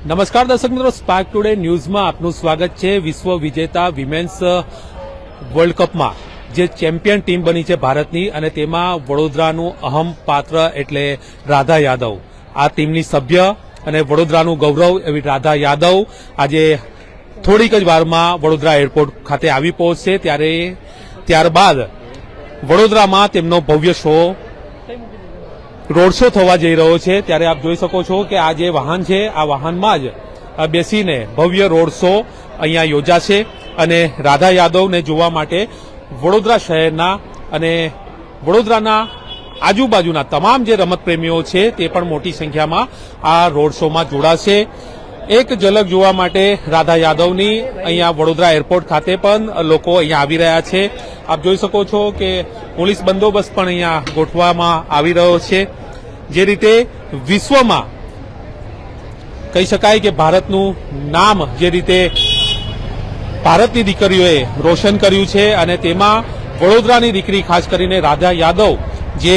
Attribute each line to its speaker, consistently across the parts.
Speaker 1: નમસ્કાર દર્શક મિત્રો સ્પાર્ક ટુડે ન્યૂઝમાં આપનું સ્વાગત છે વિશ્વ વિજેતા વિમેન્સ વર્લ્ડ કપમાં જે ચેમ્પિયન ટીમ બની છે ભારતની અને તેમાં વડોદરાનું અહમ પાત્ર એટલે રાધા યાદવ. આ ટીમની સભ્ય અને વડોદરાનું ગૌરવ એવી રાધા યાદવ આજે થોડીક જ વારમાં વડોદરા એરપોર્ટ ખાતે આવી પહોંચશે. ત્યારે, ત્યારબાદ વડોદરામાં તેમનો ભવ્ય શો રોડ શો થવા જઈ રહ્યો છે. ત્યારે આપ જોઈ શકો છો કે આ જે વાહન છે, આ વાહનમાં જ બેસીને ભવ્ય રોડ શો અહીંયા યોજાશે. અને રાધા યાદવને જોવા માટે વડોદરા શહેરના અને વડોદરાના આજુબાજુના તમામ જે રમતપ્રેમીઓ છે, તે પણ મોટી સંખ્યામાં આ રોડ શોમાં જોડાશે. એક ઝલક જોવા માટે રાધા યાદવની અહીંયા વડોદરા એરપોર્ટ ખાતે પણ લોકો અહીંયા આવી રહ્યા છે. આપ જોઈ શકો છો કે પોલીસ બંદોબસ્ત પણ અહીંયા ગોઠવામાં આવી રહ્યો છે. જે રીતે વિશ્વમાં કહી શકાય કે ભારતનું નામ જે રીતે ભારતની દીકરીઓએ રોશન કર્યું છે અને તેમાં વડોદરાની દીકરી, ખાસ કરીને રાધા યાદવ, જે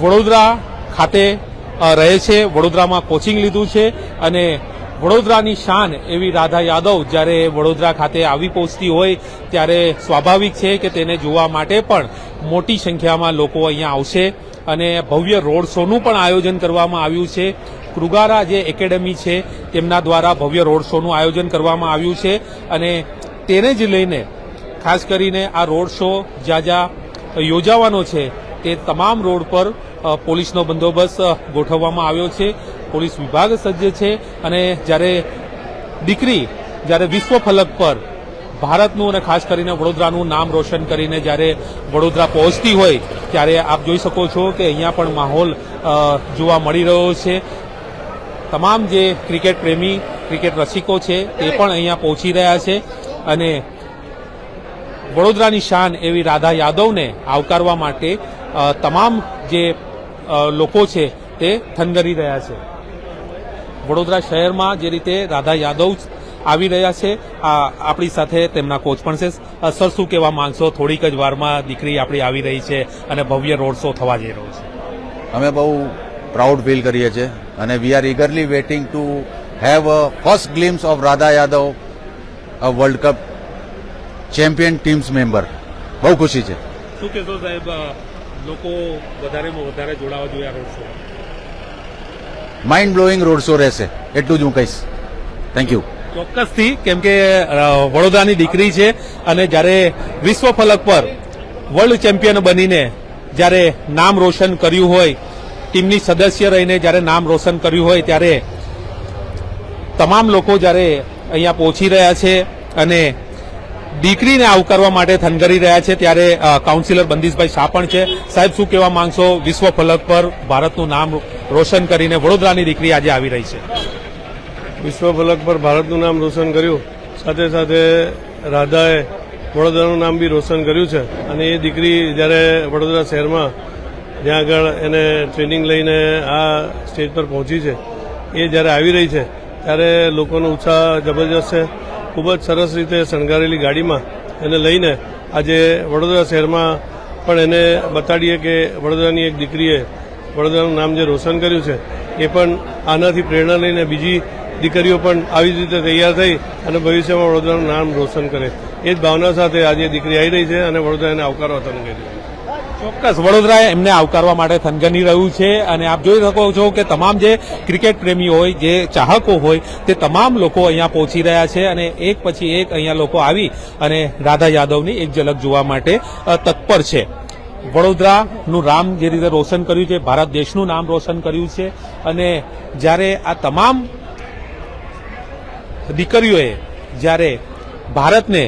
Speaker 1: વડોદરા ખાતે રહે છે, વડોદરામાં કોચિંગ લીધું છે અને વડોદરાની શાન એવી રાધા યાદવ જ્યારે વડોદરા ખાતે આવી પહોંચતી હોય ત્યારે સ્વાભાવિક છે કે તેને જોવા માટે પણ મોટી સંખ્યામાં લોકો અહીંયા આવશે અને ભવ્ય રોડ શોનું પણ આયોજન કરવામાં આવ્યું છે. કૃગારા જે એકેડમી છે તેમના દ્વારા ભવ્ય રોડ શોનું આયોજન કરવામાં આવ્યું છે અને તેને જ લઈને ખાસ કરીને આ રોડ શો જ્યાં જ્યાં યોજાવાનો છે તે તમામ રોડ પર પોલીસનો બંદોબસ્ત ગોઠવવામાં આવ્યો છે. પોલીસ વિભાગ સજ્જ છે અને જ્યારે દીકરી જ્યારે વિશ્વ ફલક પર ભારતનું અને ખાસ કરીને વડોદરાનું નામ રોશન કરીને જ્યારે વડોદરા પહોંચતી હોય, ત્યારે આપ જોઈ શકો છો કે અહીંયા પણ માહોલ જોવા મળી રહ્યો છે. તમામ જે ક્રિકેટ પ્રેમી, ક્રિકેટ રસિકો છે, તે પણ અહીંયા પહોંચી રહ્યા છે અને વડોદરાની શાન એવી રાધા યાદવને આવકારવા માટે તમામ જે લોકો છે તે થનગરી રહ્યા છે. વડોદરા શહેરમાં જે રીતે રાધા યાદવ આવી રહ્યા છે આ આપણી સાથે તેમના કોચ પણ છે. સર શું કહેવા માંગશો? થોડીક જ વારમાં દીકરી આપણી આવી રહી છે અને ભવ્ય રોડ શો થવા જઈ રહ્યો છે.
Speaker 2: અમે બહુ પ્રાઉડ ફીલ કરીએ છીએ અને we are eagerly waiting to have a first glimpse of Radha Yadav a world cup champion teams member બહુ ખુશી છે.
Speaker 1: શું કહેશો સાહેબ લોકો વધારેમાં વધારે જોડાવા જોઈએ આ road show?
Speaker 2: Mind blowing road show રહેશે. એટલું જ હું કહીશ. થેન્ક યુ
Speaker 1: ચોક્કસથી, કેમ કે વડોદરાની દીકરી છે અને જ્યારે વિશ્વ ફલક પર વર્લ્ડ ચેમ્પિયન બનીને જ્યારે નામ રોશન કર્યું હોય, ટીમની સદસ્ય રહીને જ્યારે નામ રોશન કર્યું હોય, ત્યારે તમામ લોકો જ્યારે અહીંયા પહોંચી રહ્યા છે અને દીકરીને આવકારવા માટે થનગરી રહ્યા છે, ત્યારે કાઉન્સિલર બંદીશભાઈ શાહ પણ છે. સાહેબ, શું કહેવા માંગશો? વિશ્વ ફલક પર ભારતનું નામ રોશન કરીને વડોદરાની દીકરી આજે આવી રહી છે.
Speaker 3: વિશ્વ ફલક પર ભારતનું નામ રોશન કર્યું. સાથે સાથે રાધાએ વડોદરાનું નામ બી રોશન કર્યું છે. અને એ દીકરી જ્યારે વડોદરા શહેરમાં જ્યાં આગળ એને ટ્રેનિંગ લઈને આ સ્ટેજ પર પહોંચી છે, એ જ્યારે આવી રહી છે, ત્યારે લોકોનો ઉત્સાહ જબરજસ્ત છે. ખૂબ જ સરસ રીતે શણગારેલી ગાડીમાં એને લઈને આજે વડોદરા શહેરમાં પણ એને બતાડીએ કે વડોદરાની એક દીકરીએ વડોદરાનું નામ જે રોશન કર્યું છે, એ પણ આનાથી પ્રેરણા લઈને બીજી દીકરીઓ પણ આવી જ રીતે તૈયાર થઈ અને ભવિષ્યમાં વડોદરાનું નામ રોશન કરે. એ જ ભાવના સાથે આજે દીકરી આવી રહી છે અને વડોદરા એને આવકારવા કરી
Speaker 1: ચોક્કસ, વડોદરા એમને આવકારવા માટે થનગની રહ્યું છે અને આપ જોઈ શકો છો કે તમામ જે ક્રિકેટ પ્રેમી હોય, જે ચાહકો હોય, તે તમામ લોકો અહીંયા પહોંચી રહ્યા છે અને એક પછી એક અહીંયા લોકો આવી અને રાધા યાદવની એક ઝલક જોવા માટે તત્પર છે. વડોદરાનું નામ જે રીતે રોશન કર્યું છે, ભારત દેશનું નામ રોશન કર્યું છે અને જ્યારે આ તમામ દીકરીઓએ જ્યારે ભારતને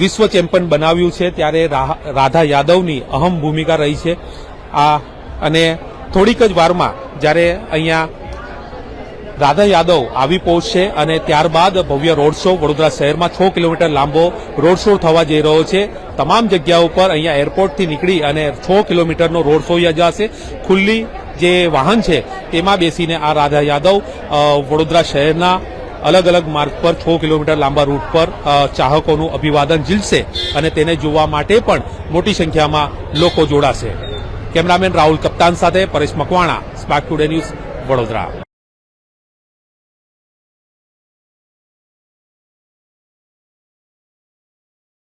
Speaker 1: વિશ્વ ચેમ્પિયન બનાવ્યું છે, ત્યારે રાધા યાદવની અહમ ભૂમિકા રહી છે. આ અને થોડીક જ વારમાં જ્યારે અહીંયા રાધા યાદવ આવી પહોંચશે અને ત્યારબાદ ભવ્ય રોડ શો વડોદરા શહેરમાં છ કિલોમીટર લાંબો રોડ શો થવા જઈ રહ્યો છે. તમામ જગ્યાઓ પર અહીંયા એરપોર્ટથી નીકળી અને છ કિલોમીટરનો રોડ શો યોજાશે ખુલ્લી જે વાહન છે, તેમાં બેસીને આ રાધા યાદવ વડોદરા શહેરના અલગ અલગ માર્ગ પર છ કિલોમીટર લાંબા રૂટ પર ચાહકોનું અભિવાદન ઝીલશે અને તેને જોવા માટે પણ મોટી સંખ્યામાં લોકો જોડાશે. કેમેરામેન રાહુલ કપ્તાન સાથે Paresh Makwana, Spark Today News Vadodara.